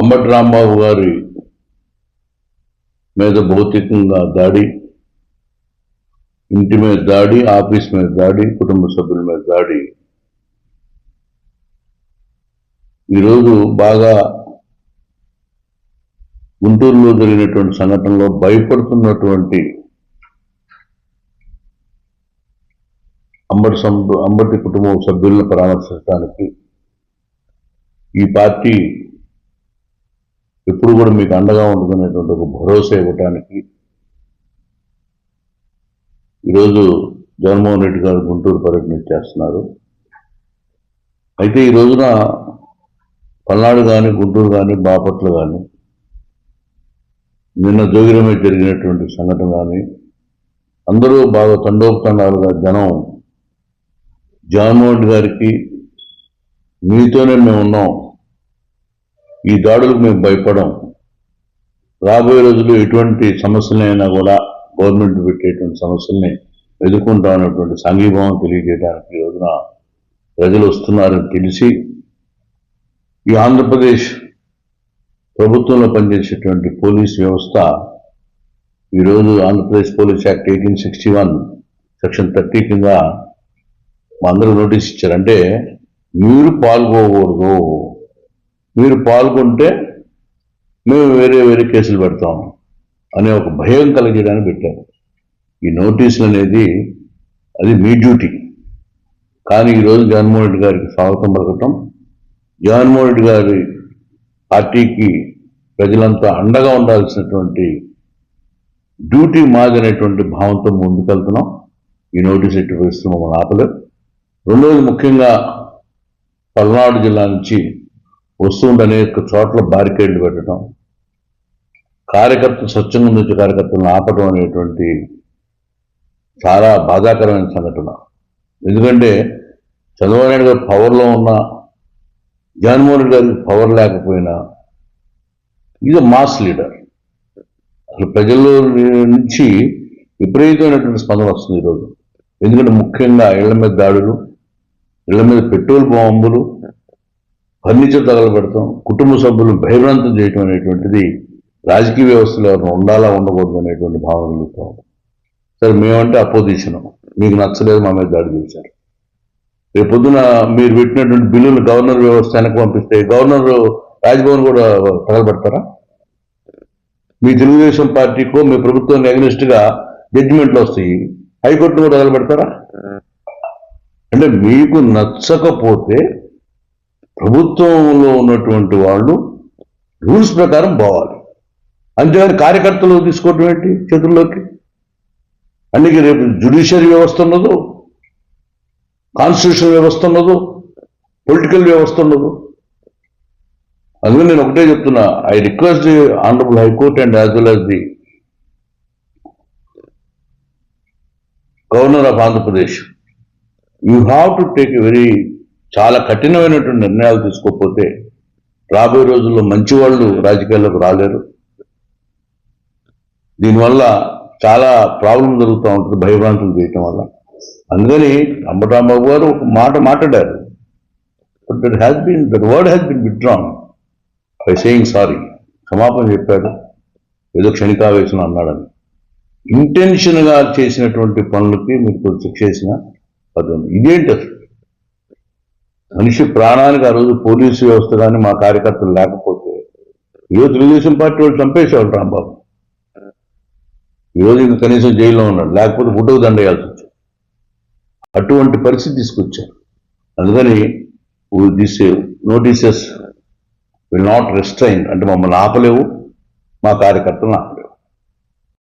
అంబటి రాంబాబు గారి మీద భౌతికంగా దాడి ఇంటి మీద దాడి ఆఫీస్ మీద దాడి కుటుంబ సభ్యుల మీద దాడి. ఈరోజు బాగా గుంటూరులో జరిగినటువంటి సంఘటనలో భయపడుతున్నటువంటి అంబటి సంబ అంబటి కుటుంబ సభ్యులను పరామర్శించడానికి ఈ పార్టీ ఎప్పుడు కూడా మీకు అండగా ఉంటుందనేటువంటి ఒక భరోసా ఇవ్వటానికి ఈరోజు జగన్మోహన్ రెడ్డి గారు గుంటూరు పర్యటన చేస్తున్నారు. అయితే ఈ రోజున పల్నాడు కానీ గుంటూరు కానీ బాపట్ల కానీ నిన్న జోగిరమే జరిగినటువంటి సంఘటన కానీ అందరూ బాగా తండోపతండాలుగా జనం జగన్మోహన్ గారికి మీతోనే మేము ఉన్నాం ఈ దాడులకు మేము భయపడం. రాబోయే రోజుల్లో ఎటువంటి సమస్యలైనా కూడా గవర్నమెంట్ పెట్టేటువంటి సమస్యల్ని ఎదుర్కొంటాం అనేటువంటి సంఘీభావం తెలియజేయడానికి ఈ రోజున ప్రజలు వస్తున్నారని తెలిసి ఈ ఆంధ్రప్రదేశ్ ప్రభుత్వంలో పనిచేసేటువంటి పోలీస్ వ్యవస్థ ఈరోజు Andhra Pradesh police act eighteen sixty one section thirty కింద మా అందరూ నోటీస్ ఇచ్చారంటే మీరు పాల్గొకూడదు. మీరు పాల్గొంటే మేము వేరే వేరే కేసులు పెడతాం అనే ఒక భయం కలిగేయడానికి పెట్టారు. ఈ నోటీసులు అనేది అది మీ డ్యూటీ. కానీ ఈరోజు జగన్మోహన్ రెడ్డి గారికి స్వాగతం పలకటం జగన్మోహన్ రెడ్డి గారి పార్టీకి ప్రజలంతా అండగా ఉండాల్సినటువంటి డ్యూటీ మాది అనేటువంటి భావంతో ముందుకెళ్తున్నాం. ఈ నోటీస్ ఎట్టి పరిస్థితులు మమ్మల్ని ఆపలేదు. రెండవది ముఖ్యంగా పల్నాడు జిల్లా నుంచి వస్తుండే అనేక చోట్ల బారికేడ్లు పెట్టడం కార్యకర్త స్వచ్ఛంగా నుంచి కార్యకర్తలను ఆపడం అనేటువంటి చాలా బాధాకరమైన సంఘటన. ఎందుకంటే చంద్రబాబు నాయుడు గారు పవర్లో ఉన్న జగన్మోహన్ రెడ్డి గారికి పవర్ లేకపోయినా ఇది మాస్ లీడర్ అసలు ప్రజల్లో నుంచి విపరీతమైనటువంటి స్పందన వస్తుంది ఈరోజు. ఎందుకంటే ముఖ్యంగా ఇళ్ళ మీద దాడులు ఇళ్ళ మీద పెట్రోల్ బాంబులు ఫర్నిచర్ తగలబెడతాం కుటుంబ సభ్యులు భయభ్రాంతం చేయటం అనేటువంటిది రాజకీయ వ్యవస్థలో ఎవరిని ఉండాలా ఉండకూడదు అనేటువంటి భావన కలుగుతాం సరే మేమంటే అపోజిషన్. మీకు నచ్చలేదు మా మీద దాడి చేశారు. రేపొద్దున మీరు పెట్టినటువంటి బిల్లులు గవర్నర్ వ్యవస్థ వెనక్కి పంపిస్తే గవర్నర్ రాజ్భవన్ కూడా తగలబెడతారా మీ తెలుగుదేశం పార్టీకో మీ ప్రభుత్వం అగ్నిస్ట్గా జడ్జిమెంట్లు వస్తాయి. హైకోర్టును కూడా తగలబెడతారా అంటే మీకు నచ్చకపోతే ప్రభుత్వంలో ఉన్నటువంటి వాళ్ళు రూల్స్ ప్రకారం పోవాలి. అంతేగాని కార్యకర్తలు తీసుకోవటం ఏంటి చేతుల్లోకి? అందుకే రేపు జుడిషియరీ వ్యవస్థ ఉన్నదు కాన్స్టిట్యూషన్ వ్యవస్థ ఉన్నదు పొలిటికల్ వ్యవస్థ ఉండదు అందుకని నేను ఒకటే చెప్తున్నా I request the honourable high court and as well as the governor of Andhra Pradesh. You have to take a very చాలా కఠినమైనటువంటి నిర్ణయాలు తీసుకోకపోతే రాబోయే రోజుల్లో మంచి వాళ్ళు రాజకీయాల్లోకి రాలేరు. దీనివల్ల చాలా ప్రాబ్లం జరుగుతూ ఉంటుంది భయభ్రాంతులు చేయటం వల్ల. అందుకని అంబటరాంబాబు గారు ఒక మాట మాట్లాడారు. But that has been that word has been withdrawn by saying sorry క్షమాపణ చెప్పాడు. ఏదో క్షణికావేశం అన్నాడని. ఇంటెన్షన్గా చేసినటువంటి పనులకి మీరు కొంచెం చేసిన పద్ధతి ఇదేంటి అసలు? మనిషి ప్రాణానికి ఆ రోజు పోలీసు వ్యవస్థ కానీ మా కార్యకర్తలు లేకపోతే ఈరోజు తెలుగుదేశం పార్టీ వాళ్ళు చంపేసేవాళ్ళు రాంబాబు. ఈరోజు ఇంకా కనీసం జైల్లో ఉన్నాడు. లేకపోతే ఫోటోకు దండేయాల్సి వచ్చింది. అటువంటి పరిస్థితి తీసుకొచ్చారు. అందుకని this notices will not restrain అంటే మమ్మల్ని ఆపలేవు. మా కార్యకర్తలు ఆపలేవు.